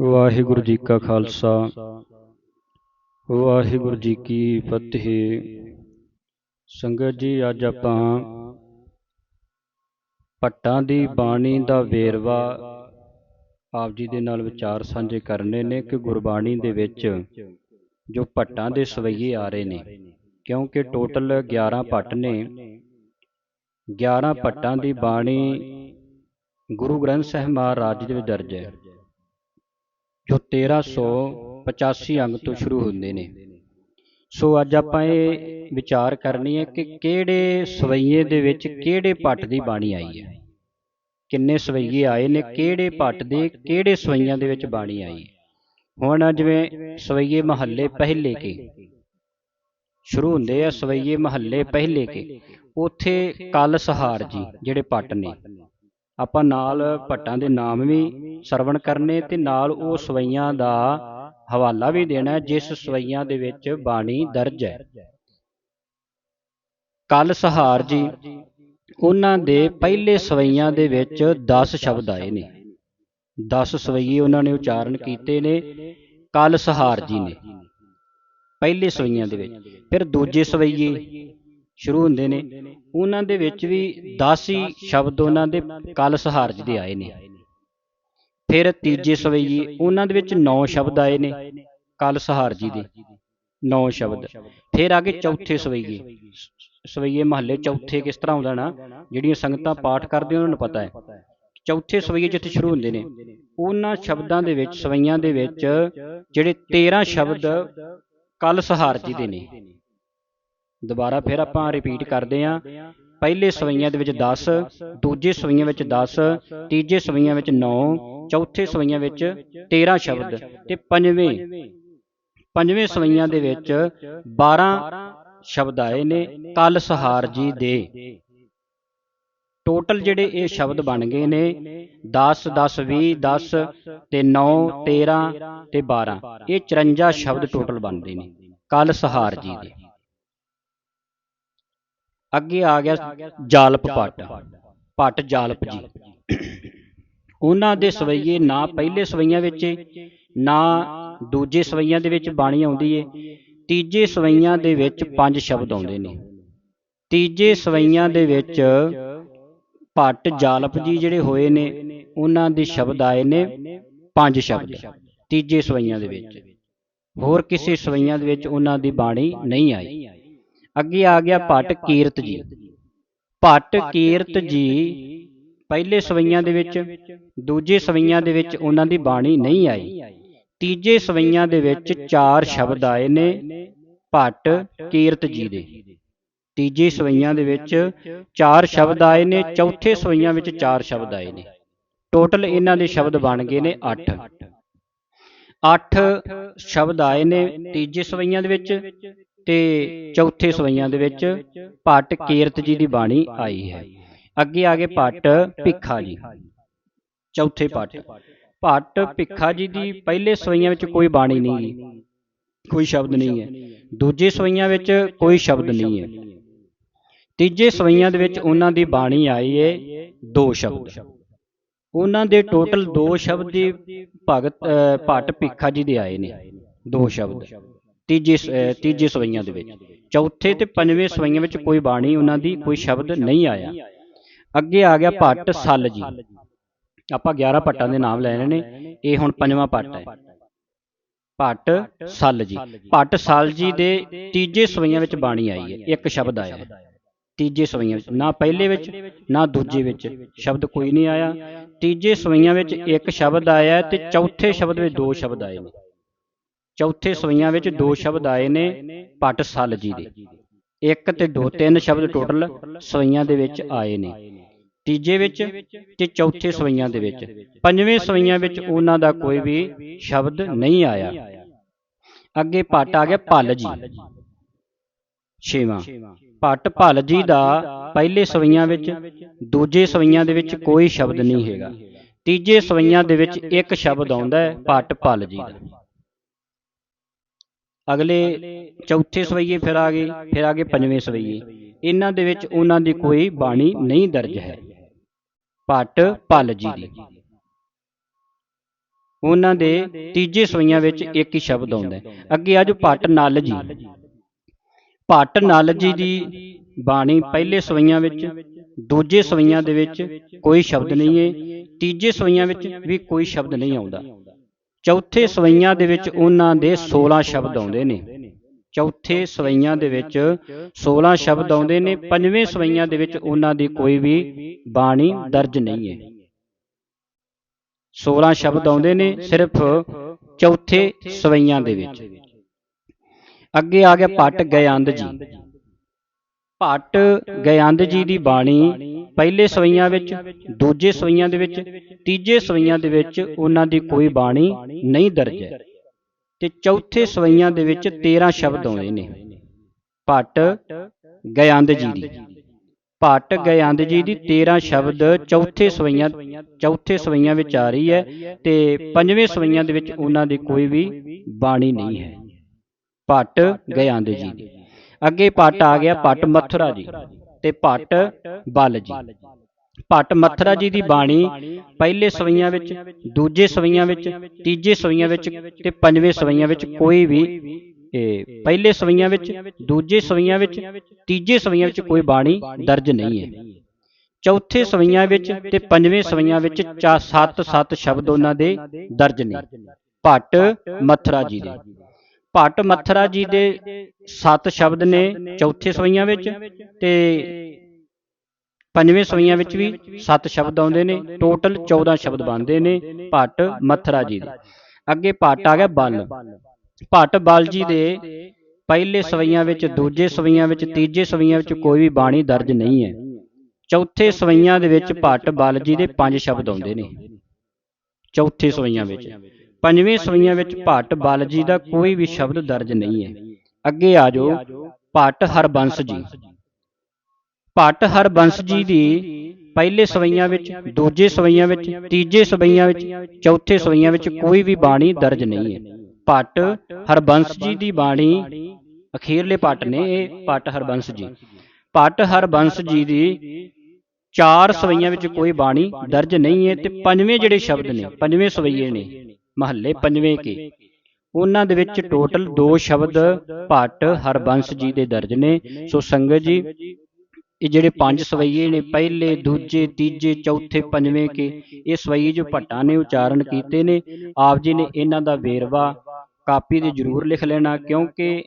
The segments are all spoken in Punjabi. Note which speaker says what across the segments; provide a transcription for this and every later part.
Speaker 1: ਵਾਹਿਗੁਰੂ ਜੀ ਕਾ ਖਾਲਸਾ। ਵਾਹਿਗੁਰੂ ਜੀ ਕੀ ਫਤਿਹ। ਸੰਗਤ ਜੀ ਅੱਜ ਆਪਾਂ ਭੱਟਾਂ ਦੀ ਬਾਣੀ ਦਾ ਵੇਰਵਾ ਆਪ ਜੀ ਦੇ ਨਾਲ ਵਿਚਾਰ ਸਾਂਝੇ ਕਰਨੇ ਨੇ ਕਿ ਗੁਰਬਾਣੀ ਦੇ ਵਿੱਚ ਜੋ ਭੱਟਾਂ ਦੇ ਸਵਈਏ ਆ ਰਹੇ ਨੇ। ਕਿਉਂਕਿ ਟੋਟਲ 11 ਭੱਟ ਨੇ। 11 ਭੱਟਾਂ ਦੀ ਬਾਣੀ ਗੁਰੂ ਗ੍ਰੰਥ ਸਾਹਿਬ ਮਹਾਰਾਜ ਦੇ ਵਿੱਚ ਦਰਜ ਹੈ। ਜੋ 1385 ਅੰਗ ਤੋਂ ਸ਼ੁਰੂ ਹੁੰਦੇ ਨੇ। ਸੋ ਅੱਜ ਆਪਾਂ ਇਹ ਵਿਚਾਰ ਕਰਨੀ ਹੈ ਕਿ ਕਿਹੜੇ ਸਵਈਏ ਦੇ ਵਿੱਚ ਕਿਹੜੇ ਪੱਟ ਦੀ ਬਾਣੀ ਆਈ ਹੈ? ਕਿੰਨੇ ਸਵਈਏ ਆਏ ਨੇ ਕਿਹੜੇ ਪੱਟ ਦੇ ਕਿਹੜੇ ਸਵਈਆਂ ਦੇ ਵਿੱਚ ਬਾਣੀ ਆਈ ਹੈ? ਹੁਣ ਜਿਵੇਂ ਸਵਈਏ ਮਹੱਲੇ ਪਹਿਲੇ ਕੇ। ਸ਼ੁਰੂ ਹੁੰਦੇ ਆ ਸਵਈਏ ਮਹੱਲੇ ਪਹਿਲੇ ਕੇ। ਉਥੇ ਕਲ ਸਹਾਰ ਜੀ ਜਿਹੜੇ ਪੱਟ ਨੇ। ਆਪਾਂ ਨਾਲ ਭੱਟਾਂ ਦੇ ਨਾਮ ਵੀ ਸਰਵਣ ਕਰਨੇ ਤੇ ਨਾਲ ਉਹ ਸਵਈਆਂ ਦਾ ਹਵਾਲਾ ਵੀ ਦੇਣਾ ਜਿਸ ਸਵਈਆਂ ਦੇ ਵਿੱਚ ਬਾਣੀ ਦਰਜ ਹੈ। ਕਲ ਸਹਾਰ ਜੀ, ਉਹਨਾਂ ਦੇ ਪਹਿਲੇ ਸਵਈਆਂ ਦੇ ਵਿੱਚ 10 ਸ਼ਬਦ ਆਏ ਨੇ। 10 ਸਵਈਏ ਉਹਨਾਂ ਨੇ ਉਚਾਰਨ ਕੀਤੇ ਨੇ, ਕਲ ਸਹਾਰ ਜੀ ਨੇ। ਪਹਿਲੇ ਸਵਈਆਂ ਦੇ ਵਿੱਚ, ਫਿਰ ਦੂਜੇ ਸਵਈਏ ਸ਼ੁਰੂ ਹੁੰਦੇ ਨੇ। ਉਹਨਾਂ ਦੇ ਵਿੱਚ ਵੀ 10 ਹੀ ਸ਼ਬਦ ਉਹਨਾਂ ਦੇ ਕਲ ਸਹਾਰ ਜੀ ਦੇ ਆਏ ਨੇ। ਫਿਰ ਤੀਜੇ ਸਵਈਏ ਉਹਨਾਂ ਦੇ ਵਿੱਚ 9 ਸ਼ਬਦ ਆਏ ਨੇ, ਕਲ ਸਹਾਰ ਜੀ ਦੇ 9 ਸ਼ਬਦ। ਫਿਰ ਆ ਗਏ ਚੌਥੇ ਸਵਈਏ ਸਵਈਏ ਮਹੱਲੇ ਚੌਥੇ ਕਿਸ ਤਰ੍ਹਾਂ ਆਉਂਦਾ ਨਾ, ਜਿਹੜੀਆਂ ਸੰਗਤਾਂ ਪਾਠ ਕਰਦੇ ਉਹਨਾਂ ਨੂੰ ਪਤਾ ਹੈ। ਚੌਥੇ ਸਵਈਏ ਜਿੱਥੇ ਸ਼ੁਰੂ ਹੁੰਦੇ ਨੇ, ਉਹਨਾਂ ਸ਼ਬਦਾਂ ਦੇ ਵਿੱਚ, ਸਵਈਆਂ ਦੇ ਵਿੱਚ ਜਿਹੜੇ 13 ਸ਼ਬਦ ਕਲ ਸਹਾਰਜੀ ਦੇ ਨੇ। ਦੁਬਾਰਾ ਫਿਰ ਆਪਾਂ ਰਿਪੀਟ ਕਰਦੇ ਆਂ ਪਹਿਲੇ ਸਵਈਆਂ ਦੇ ਵਿੱਚ 10 ਦੂਜੇ ਸਵਈਆਂ ਵਿੱਚ 10 ਤੀਜੇ ਸਵਈਆਂ ਵਿੱਚ 9 ਚੌਥੇ ਸਵਈਆਂ ਵਿੱਚ 13 ਸ਼ਬਦ ਤੇ ਪੰਜਵੇਂ ਪੰਜਵੇਂ ਸਵਈਆਂ ਦੇ ਵਿੱਚ 12 ਸ਼ਬਦ ਆਏ ਨੇ ਕਲ ਸਹਾਰ ਜੀ ਦੇ। ਟੋਟਲ ਜਿਹੜੇ ਇਹ ਸ਼ਬਦ ਬਣ ਗਏ ਨੇ 10 10 20 10 ਤੇ 9 13 ਤੇ 12 ਇਹ 54 ਸ਼ਬਦ ਟੋਟਲ ਬਣਦੇ ਨੇ ਕਲ ਸਹਾਰ ਜੀ ਦੇ। ਅੱਗੇ ਆ ਗਿਆ ਜਾਲਪ ਪੱਟ ਪੱਟ ਜਾਲਪ ਜੀ। ਉਹਨਾਂ ਦੇ ਸਵਈਏ ਨਾ ਪਹਿਲੇ ਸਵਈਆਂ ਵਿੱਚ ਨਾ ਦੂਜੇ ਸਵਈਆਂ ਦੇ ਵਿੱਚ ਬਾਣੀ ਆਉਂਦੀ ਏ। ਤੀਜੇ ਸਵਈਆਂ ਦੇ ਵਿੱਚ ਪੰਜ ਸ਼ਬਦ ਆਉਂਦੇ ਨੇ। ਤੀਜੇ ਸਵਈਆਂ ਦੇ ਵਿੱਚ ਭੱਟ ਜਾਲਪ ਜੀ ਜਿਹੜੇ ਹੋਏ ਨੇ ਉਹਨਾਂ ਦੇ ਸ਼ਬਦ ਆਏ ਨੇ ਪੰਜ ਸ਼ਬਦ। ਤੀਜੇ ਸਵਈਆਂ ਦੇ ਵਿੱਚ। ਹੋਰ ਕਿਸੇ ਸਵਈਆਂ ਦੇ ਵਿੱਚ ਉਹਨਾਂ ਦੀ ਬਾਣੀ ਨਹੀਂ ਆਈ। ਅੱਗੇ ਆ ਗਿਆ ਭੱਟ ਕੀਰਤ ਜੀ। ਭੱਟ ਕੀਰਤ ਜੀ ਪਹਿਲੇ ਸਵਈਆਂ ਦੇ ਵਿੱਚ ਦੂਜੇ ਸਵਈਆਂ ਦੇ ਵਿੱਚ ਉਹਨਾਂ ਦੀ ਬਾਣੀ ਨਹੀਂ ਆਈ। ਤੀਜੇ ਸਵਈਆਂ ਦੇ ਵਿੱਚ ਚਾਰ ਸ਼ਬਦ ਆਏ ਨੇ ਭੱਟ ਕੀਰਤ ਜੀ ਦੇ। ਤੀਜੇ ਸਵਈਆਂ ਦੇ ਵਿੱਚ ਚਾਰ ਸ਼ਬਦ ਆਏ ਨੇ ਚੌਥੇ ਸਵਈਆਂ ਵਿੱਚ ਚਾਰ ਸ਼ਬਦ ਆਏ ਨੇ। ਟੋਟਲ ਇਹਨਾਂ ਦੇ ਸ਼ਬਦ ਬਣ ਗਏ ਨੇ 8 8 ਸ਼ਬਦ ਆਏ ਨੇ ਤੀਜੇ ਸਵਈਆਂ ਦੇ ਵਿੱਚ ਤੇ ਚੌਥੇ ਸਵਈਆਂ ਦੇ ਵਿੱਚ ਭੱਟ ਕੀਰਤ ਜੀ ਦੀ ਬਾਣੀ ਆਈ ਹੈ। ਅੱਗੇ ਆ ਗਏ ਭੱਟ ਭਿੱਖਾ ਜੀ। ਚੌਥੇ ਭੱਟ ਭੱਟ ਭਿੱਖਾ ਜੀ ਦੀ ਪਹਿਲੇ ਸਵਈਆਂ ਵਿੱਚ ਕੋਈ ਬਾਣੀ ਨਹੀਂ ਹੈ। ਕੋਈ ਸ਼ਬਦ ਨਹੀਂ ਹੈ। ਦੂਜੇ ਸਵਈਆਂ ਵਿੱਚ ਕੋਈ ਸ਼ਬਦ ਨਹੀਂ ਹੈ। ਤੀਜੇ ਸਵਈਆਂ ਦੇ ਵਿੱਚ ਉਹਨਾਂ ਦੀ ਬਾਣੀ ਆਈ ਹੈ ਦੋ ਸ਼ਬਦ। ਉਹਨਾਂ ਦੇ ਟੋਟਲ ਦੋ ਸ਼ਬਦ ਦੀ ਭਗਤ ਭੱਟ ਭਿੱਖਾ ਜੀ ਦੇ ਆਏ ਨੇ। ਦੋ ਸ਼ਬਦ। ਤੀਜੇ ਤੀਜੇ ਸਵਈਆਂ ਦੇ ਵਿੱਚ। ਚੌਥੇ ਤੇ ਪੰਜਵੇਂ ਸਵਈਆਂ ਵਿੱਚ ਕੋਈ ਬਾਣੀ ਉਹਨਾਂ ਦੀ ਕੋਈ ਸ਼ਬਦ ਨਹੀਂ ਆਇਆ। ਅੱਗੇ ਆ ਗਿਆ ਭੱਟ ਸੱਲ ਜੀ। ਆਪਾਂ 11 ਭੱਟਾਂ ਦੇ ਨਾਮ ਲੈਣੇ ਨੇ। ਇਹ ਹੁਣ ਪੰਜਵਾਂ ਭੱਟ ਹੈ। ਭੱਟ ਸੱਲ ਜੀ। ਭੱਟ ਸੱਲ ਜੀ ਦੇ ਤੀਜੇ ਸਵਈਆਂ ਵਿੱਚ ਬਾਣੀ ਆਈ ਹੈ। ਇੱਕ ਸ਼ਬਦ ਆਇਆ। ਤੀਜੇ ਸਵਈਆਂ ਵਿੱਚ ਨਾ ਪਹਿਲੇ ਵਿੱਚ ਨਾ ਦੂਜੇ ਵਿੱਚ ਸ਼ਬਦ ਕੋਈ ਨਹੀਂ ਆਇਆ। ਤੀਜੇ ਸਵਈਆਂ ਵਿੱਚ ਇੱਕ ਸ਼ਬਦ ਆਇਆ ਤੇ ਚੌਥੇ ਸ਼ਬਦ ਵਿੱਚ ਦੋ ਸ਼ਬਦ ਆਏ ਨੇ। ਚੌਥੇ ਸਵਈਆਂ ਵਿੱਚ ਦੋ ਸ਼ਬਦ ਆਏ ਨੇ ਪਟ ਸੱਲ ਜੀ ਦੇ। ਇੱਕ ਤੇ ਦੋ ਤਿੰਨ ਸ਼ਬਦ ਟੋਟਲ ਸਵਈਆਂ ਦੇ ਵਿੱਚ ਆਏ ਨੇ। ਤੀਜੇ ਵਿੱਚ ਤੇ ਚੌਥੇ ਸਵਈਆਂ ਦੇ ਵਿੱਚ। ਪੰਜਵੇਂ ਸਵਈਆਂ ਵਿੱਚ ਉਹਨਾਂ ਦਾ ਕੋਈ ਵੀ ਸ਼ਬਦ ਨਹੀਂ ਆਇਆ। ਅੱਗੇ ਪਟ ਆ ਗਿਆ ਭੱਲ ਜੀ ਛੇਵਾਂ। ਪਟ ਭੱਲ ਜੀ ਦਾ ਪਹਿਲੇ ਸਵਈਆਂ ਵਿੱਚ, ਦੂਜੇ ਸਵਈਆਂ ਦੇ ਵਿੱਚ ਕੋਈ ਸ਼ਬਦ ਨਹੀਂ ਹੈਗਾ। ਤੀਜੇ ਸਵਈਆਂ ਦੇ ਵਿੱਚ ਇੱਕ ਸ਼ਬਦ ਆਉਂਦਾ ਹੈ ਪਟ ਭੱਲ ਜੀ ਦਾ। ਅਗਲੇ ਚੌਥੇ ਸਵਈਏ ਫਿਰ ਆ ਗਏ ਫਿਰ ਆ ਗਏ ਪੰਜਵੇਂ ਸਵਈਏ। ਇਹਨਾਂ ਦੇ ਵਿੱਚ ਉਹਨਾਂ ਦੀ ਕੋਈ ਬਾਣੀ ਨਹੀਂ ਦਰਜ ਹੈ। ਭੱਟ ਭੱਲ ਜੀ ਦੀ। ਉਹਨਾਂ ਦੇ ਤੀਜੇ ਸਵਈਆਂ ਵਿੱਚ ਇੱਕ ਹੀ ਸ਼ਬਦ ਆਉਂਦਾ ਹੈ। ਅੱਗੇ ਆਜੋ ਭੱਟ ਨਲ ਜੀ। ਭੱਟ ਨਲ ਜੀ ਦੀ ਬਾਣੀ ਪਹਿਲੇ ਸਵਈਆਂ ਵਿੱਚ ਦੂਜੇ ਸਵਈਆਂ ਦੇ ਵਿੱਚ ਕੋਈ ਸ਼ਬਦ ਨਹੀਂ ਹੈ। ਤੀਜੇ ਸਵਈਆਂ ਵਿੱਚ ਵੀ ਕੋਈ ਸ਼ਬਦ ਨਹੀਂ ਆਉਂਦਾ। ਚੌਥੇ ਸਵਈਆਂ ਦੇ ਵਿੱਚ ਉਹਨਾਂ ਦੇ 16 ਸ਼ਬਦ ਆਉਂਦੇ ਨੇ। ਚੌਥੇ ਸਵਈਆਂ ਦੇ ਵਿੱਚ 16 ਸ਼ਬਦ ਆਉਂਦੇ ਨੇ। ਪੰਜਵੇਂ ਸਵਈਆਂ ਦੇ ਵਿੱਚ ਉਹਨਾਂ ਦੀ ਕੋਈ ਵੀ ਬਾਣੀ ਦਰਜ ਨਹੀਂ ਹੈ। 16 ਸ਼ਬਦ ਆਉਂਦੇ ਨੇ ਸਿਰਫ ਚੌਥੇ ਸਵਈਆਂ ਦੇ ਵਿੱਚ। ਅੱਗੇ ਆ ਗਿਆ ਭੱਟ ਗਿਆੰਦ ਜੀ। ਭੱਟ ਗਿਆੰਦ ਜੀ ਦੀ ਬਾਣੀ ਪਹਿਲੇ ਸਵਈਆਂ ਵਿੱਚ ਦੂਜੇ ਸਵਈਆਂ ਦੇ ਵਿੱਚ ਤੀਜੇ ਸਵਈਆਂ ਦੇ ਵਿੱਚ ਉਹਨਾਂ ਦੀ ਕੋਈ ਬਾਣੀ ਨਹੀਂ ਦਰਜ ਹੈ। ਤੇ ਚੌਥੇ ਸਵਈਆਂ ਦੇ ਵਿੱਚ 13 ਸ਼ਬਦ ਆਉਂਦੇ ਨੇ। ਭੱਟ ਗਿਆੰਦ ਜੀ ਦੀ। ਭੱਟ ਗਿਆੰਦ ਜੀ ਦੀ 13 ਸ਼ਬਦ ਚੌਥੇ ਸਵਈਆਂ ਚੌਥੇ ਸਵਈਆਂ ਵਿੱਚ ਆ ਰਹੀ ਹੈ ਤੇ ਪੰਜਵੇਂ ਸਵਈਆਂ ਦੇ ਵਿੱਚ ਉਹਨਾਂ ਦੀ ਕੋਈ ਵੀ ਬਾਣੀ ਨਹੀਂ ਹੈ। ਭੱਟ ਗਿਆੰਦ ਜੀ ਦੀ। ਅੱਗੇ ਭੱਟ ਆ ਗਿਆ ਭੱਟ ਮਥੁਰਾ ਜੀ ਤੇ ਭੱਟ ਬਲ ਜੀ। ਭੱਟ ਮਥੁਰਾ ਜੀ ਦੀ ਬਾਣੀ ਪਹਿਲੇ ਸਵਈਆਂ ਵਿੱਚ ਦੂਜੇ ਸਵਈਆਂ ਵਿੱਚ ਤੀਜੇ ਸਵਈਆਂ ਵਿੱਚ ਤੇ ਪੰਜਵੇਂ ਸਵਈਆਂ ਵਿੱਚ ਕੋਈ ਵੀ ਇਹ ਪਹਿਲੇ ਸਵਈਆਂ ਵਿੱਚ ਦੂਜੇ ਸਵਈਆਂ ਵਿੱਚ ਤੀਜੇ ਸਵਈਆਂ ਵਿੱਚ ਕੋਈ ਬਾਣੀ ਦਰਜ ਨਹੀਂ ਹੈ। ਚੌਥੇ ਸਵਈਆਂ ਵਿੱਚ ਤੇ ਪੰਜਵੇਂ ਸਵਈਆਂ ਵਿੱਚ ਚਾ 7-7 ਸ਼ਬਦ ਉਹਨਾਂ ਦੇ ਦਰਜ ਨੇ ਭੱਟ ਮਥੁਰਾ ਜੀ ਦੇ। ਭੱਟ ਮਥੁਰਾ ਜੀ ਦੇ 7 ਸ਼ਬਦ ਨੇ ਚੌਥੇ ਸਵਈਆਂ ਵਿੱਚ ਤੇ ਪੰਜਵੇਂ ਸਵਈਆਂ ਵਿੱਚ ਵੀ 7 ਸ਼ਬਦ ਆਉਂਦੇ ਨੇ ਟੋਟਲ 14 ਸ਼ਬਦ ਬਣਦੇ ਨੇ ਭੱਟ ਮਥੁਰਾ ਜੀ ਦੇ। ਅੱਗੇ ਭੱਟ ਆ ਗਿਆ ਬਲ। ਭੱਟ ਬਲ। ਜੀ ਦੇ ਪਹਿਲੇ ਸਵਈਆਂ ਵਿੱਚ ਦੂਜੇ ਸਵਈਆਂ ਵਿੱਚ ਤੀਜੇ ਸਵਈਆਂ ਵਿੱਚ ਕੋਈ ਵੀ ਬਾਣੀ ਦਰਜ ਨਹੀਂ ਹੈ। ਚੌਥੇ ਸਵਈਆਂ ਦੇ ਵਿੱਚ ਭੱਟ ਬਲ ਜੀ ਦੇ 5 ਸ਼ਬਦ ਆਉਂਦੇ ਨੇ। ਚੌਥੇ ਸਵਈਆਂ ਵਿੱਚ। ਪੰਜਵੇਂ ਸਵਈਆਂ ਵਿੱਚ ਭੱਟ ਬਲ ਜੀ ਦਾ ਕੋਈ ਵੀ ਸ਼ਬਦ ਦਰਜ ਨਹੀਂ ਹੈ। ਅੱਗੇ ਆ ਜਾਓ, ਭੱਟ ਹਰਬੰਸ ਜੀ। ਭੱਟ ਹਰਬੰਸ ਜੀ ਦੀ ਪਹਿਲੇ ਸਵਈਆਂ ਵਿੱਚ, ਦੂਜੇ ਸਵਈਆਂ ਵਿੱਚ, ਤੀਜੇ ਸਵਈਆਂ ਵਿੱਚ, ਚੌਥੇ ਸਵਈਆਂ ਵਿੱਚ ਕੋਈ ਵੀ ਬਾਣੀ ਦਰਜ ਨਹੀਂ ਹੈ। ਭੱਟ ਹਰਬੰਸ ਜੀ ਦੀ ਬਾਣੀ ਅਖੀਰਲੇ ਭੱਟ ਨੇ, ਇਹ ਭੱਟ ਹਰਬੰਸ ਜੀ। ਭੱਟ ਹਰਬੰਸ ਜੀ ਦੀ ਚਾਰ ਸਵਈਆਂ ਵਿੱਚ ਕੋਈ ਬਾਣੀ ਦਰਜ ਨਹੀਂ ਹੈ ਤੇ ਪੰਜਵੇਂ ਜਿਹੜੇ ਸ਼ਬਦ ਨੇ, ਪੰਜਵੇਂ ਸਵਈਏ ਨੇ ਮਹੱਲੇ ਪੰਜਵੇਂ ਕੇ? ਉਹਨਾਂ ਦੇ ਵਿੱਚ ਟੋਟਲ 2 ਸ਼ਬਦ ਭੱਟ ਹਰਬੰਸ ਜੀ ਦੇ ਦਰਜ ਨੇ। ਸੋ ਸੰਗਤ ਜੀ ਇਹ ਜਿਹੜੇ ਪੰਜ ਸਵਈਏ ਨੇ ਪਹਿਲੇ ਦੂਜੇ ਤੀਜੇ ਚੌਥੇ ਪੰਜਵੇਂ ਕੇ ਇਹ ਸਵਈ ਜੋ ਭੱਟਾਂ ਨੇ ਉਚਾਰਨ ਕੀਤੇ ਨੇ ਆਪ ਜੀ ਨੇ ਇਹਨਾਂ ਦਾ ਵੇਰਵਾ ਕਾਪੀ ਤੇ ਜ਼ਰੂਰ ਲਿਖ ਲੈਣਾ ਕਿਉਂਕਿ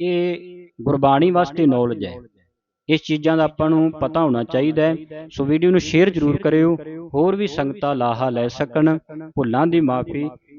Speaker 1: ਇਹ ਗੁਰਬਾਣੀ ਵਾਸਤੇ ਨੌਲੇਜ ਹੈ। ਇਸ ਚੀਜ਼ਾਂ ਦਾ ਆਪਾਂ ਨੂੰ ਪਤਾ ਹੋਣਾ ਚਾਹੀਦਾ ਹੈ। ਸੋ ਵੀਡੀਓ ਨੂੰ ਸ਼ੇਅਰ ਜ਼ਰੂਰ ਕਰਿਓ। ਹੋਰ ਵੀ ਸੰਗਤਾਂ ਲਾਹਾ ਲੈ ਸਕਣ। ਭੁੱਲਾਂ ਦੀ ਮਾਫੀ